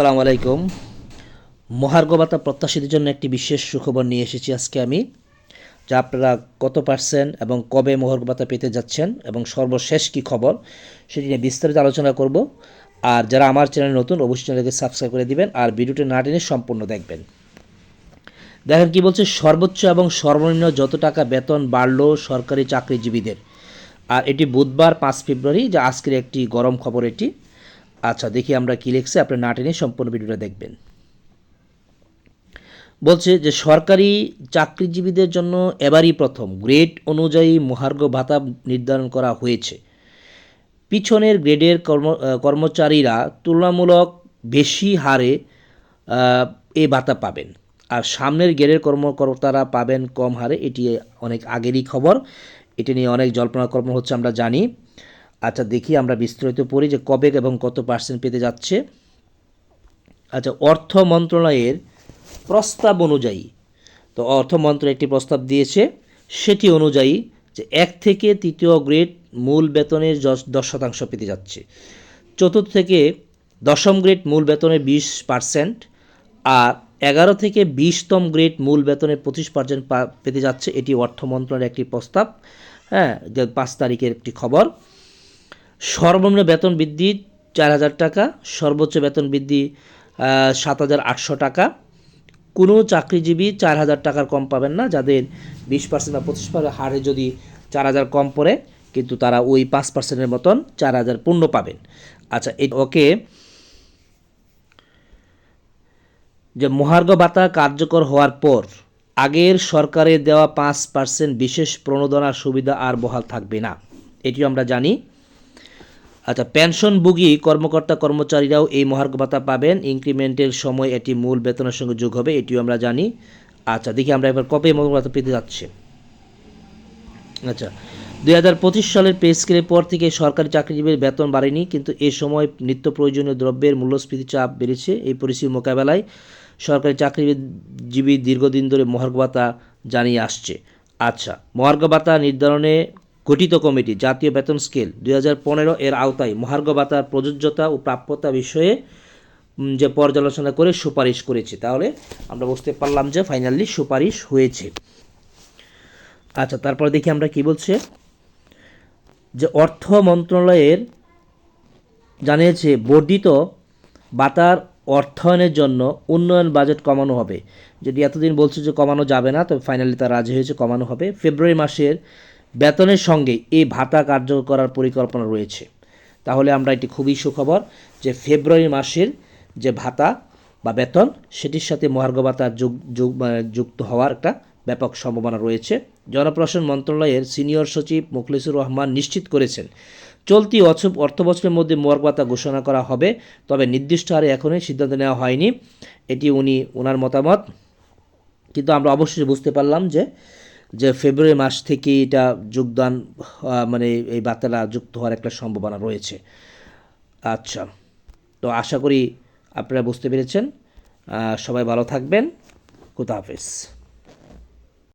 আসসালামু আলাইকুম। মহার্ঘ ভাতা প্রত্যাশীদের জন্য একটি বিশেষ সুখবর নিয়ে এসেছি আজকে আমি, যা আপনারা কত পার্সেন্ট এবং কবে মহার্ঘ ভাতা পেতে যাচ্ছেন এবং সর্বশেষ কি খবর সেটি নিয়ে বিস্তারিত আলোচনা করব। আর যারা আমার চ্যানেল নতুন, অবশ্যই চ্যানেলকে সাবস্ক্রাইব করে দিবেন আর ভিডিওটি না টেনে সম্পূর্ণ দেখবেন। দেখেন কি বলছে, সর্বোচ্চ এবং সর্বনিম্ন যত টাকা বেতন বাড়লো সরকারি চাকরিজীবীদের। আর এটি বুধবার পাঁচ ফেব্রুয়ারি, যা আজকের একটি গরম খবর এটি। আচ্ছা দেখি আমরা কী লিখছে। আপনি না টেনে সম্পূর্ণ ভিডিওটা দেখবেন। বলছে যে, সরকারি চাকরিজীবীদের জন্য এবারই প্রথম গ্রেড অনুযায়ী মহার্ঘ ভাতা নির্ধারণ করা হয়েছে। পিছনের গ্রেডের কর্ম কর্মচারীরা তুলনামূলক বেশি হারে এই ভাতা পাবেন। আর সামনের গ্রেডের কর্মকর্তারা পাবেন কম হারে, এটি অনেক আগেরই খবর। এটি নিয়ে অনেক জল্পনা কর্ম হচ্ছে, আমরা জানি। আচ্ছা দেখি আমরা বিস্তারিত পড়ি যে কবে এবং কত পার্সেন্ট পেতে যাচ্ছে। আচ্ছা অর্থ মন্ত্রণালয়ের প্রস্তাব অনুযায়ী, তো অর্থ মন্ত্রণালয় একটি প্রস্তাব দিয়েছে, সেটি অনুযায়ী যে এক থেকে তৃতীয় গ্রেড মূল বেতনের দশ শতাংশ পেতে যাচ্ছে। চতুর্থ থেকে দশম গ্রেড মূল বেতনের বিশ পার্সেন্ট আর এগারো থেকে বিশতম গ্রেড মূল বেতনের পঁচিশ পার্সেন্ট পেতে যাচ্ছে। এটি অর্থ মন্ত্রণালয়ের একটি প্রস্তাব। হ্যাঁ পাঁচ তারিখের একটি খবর। সর্বনিম্ন বেতন বৃদ্ধি চার হাজার টাকা, সর্বোচ্চ বেতন বৃদ্ধি সাত হাজার আটশো টাকা। কোনো চাকরিজীবী চার হাজার টাকার কম পাবেন না, যাদের বিশ পার্সেন্ট বা পঁচিশ পার্সেন্ট হারে যদি চার হাজার কম পড়ে, কিন্তু তারা ওই পাঁচ পার্সেন্টের মতন চার হাজার পূর্ণ পাবেন। আচ্ছা ওকে, যে মহার্ঘ ভাতা কার্যকর হওয়ার পর আগের সরকারের দেওয়া পাঁচ পার্সেন্ট বিশেষ প্রণোদনার সুবিধা আর বহাল থাকবে না। এটিও আমরা জানি। আচ্ছা পেনশনভোগী কর্মকর্তা কর্মচারীরাও এই মহার্ঘ ভাতা পাবেন। ইনক্রিমেন্টের সময় এটি মূল বেতনের সঙ্গে যোগ হবে, এটিও আমরা জানি। আচ্ছা দেখি আমরা এবার কবে মহার্ঘ ভাতা পেতে যাচ্ছে। আচ্ছা দুই হাজার পঁচিশ সালের পে স্কেলের পর থেকে সরকারি চাকরিজীবীর বেতন বাড়েনি, কিন্তু এ সময় নিত্য প্রয়োজনীয় দ্রব্যের মূল্যস্ফীতি চাপ বেড়েছে। এই পরিস্থিতি মোকাবেলায় সরকারি চাকরিজীবী দীর্ঘদিন ধরে মহার্ঘ ভাতা জানিয়ে আসছে। আচ্ছা মহার্ঘ ভাতা নির্ধারণে গঠিত কমিটি জাতীয় বেতন স্কেল দু হাজার পনেরো এর আওতায় মহার্ঘ ভাতার প্রযোজ্যতা ও প্রাপ্যতা বিষয়ে যে পর্যালোচনা করে সুপারিশ করেছে। তাহলে আমরা বুঝতে পারলাম যে ফাইনালি সুপারিশ হয়েছে। আচ্ছা তারপর দেখি আমরা কি বলছে। যে অর্থ মন্ত্রণালয়ের জানিয়েছে, বর্ধিত বাতার অর্থায়নের জন্য উন্নয়ন বাজেট কমানো হবে। যদি এতদিন বলছে যে কমানো যাবে না, তবে ফাইনালি তার রাজি হয়েছে, কমানো হবে। ফেব্রুয়ারি মাসের বেতনের সঙ্গে এই ভাতা কার্যকর করার পরিকল্পনা রয়েছে। তাহলে আমরা এটি খুবই সুখবর যে ফেব্রুয়ারি মাসের যে ভাতা বা বেতন, সেটির সাথে মহার্ঘ ভাতা যুক্ত হওয়ার একটা ব্যাপক সম্ভাবনা রয়েছে। জনপ্রশাসন মন্ত্রণালয়ের সিনিয়র সচিব মুখলিসুর রহমান নিশ্চিত করেছেন, চলতি অর্থ অর্থবছরের মধ্যে মহার্ঘ ভাতা ঘোষণা করা হবে, তবে নির্দিষ্ট হারে এখনই সিদ্ধান্ত নেওয়া হয়নি। এটি উনি ওনার মতামত। কিন্তু আমরা অবশ্যই বুঝতে পারলাম যে যে ফেব্রুয়ারি মাস থেকে এটা যোগদান মানে এই বার্তাটা যুক্ত হওয়ার একটা সম্ভাবনা রয়েছে। আচ্ছা তো আশা করি আপনারা বুঝতে পেরেছেন। সবাই ভালো থাকবেন। খুদা হাফেজ।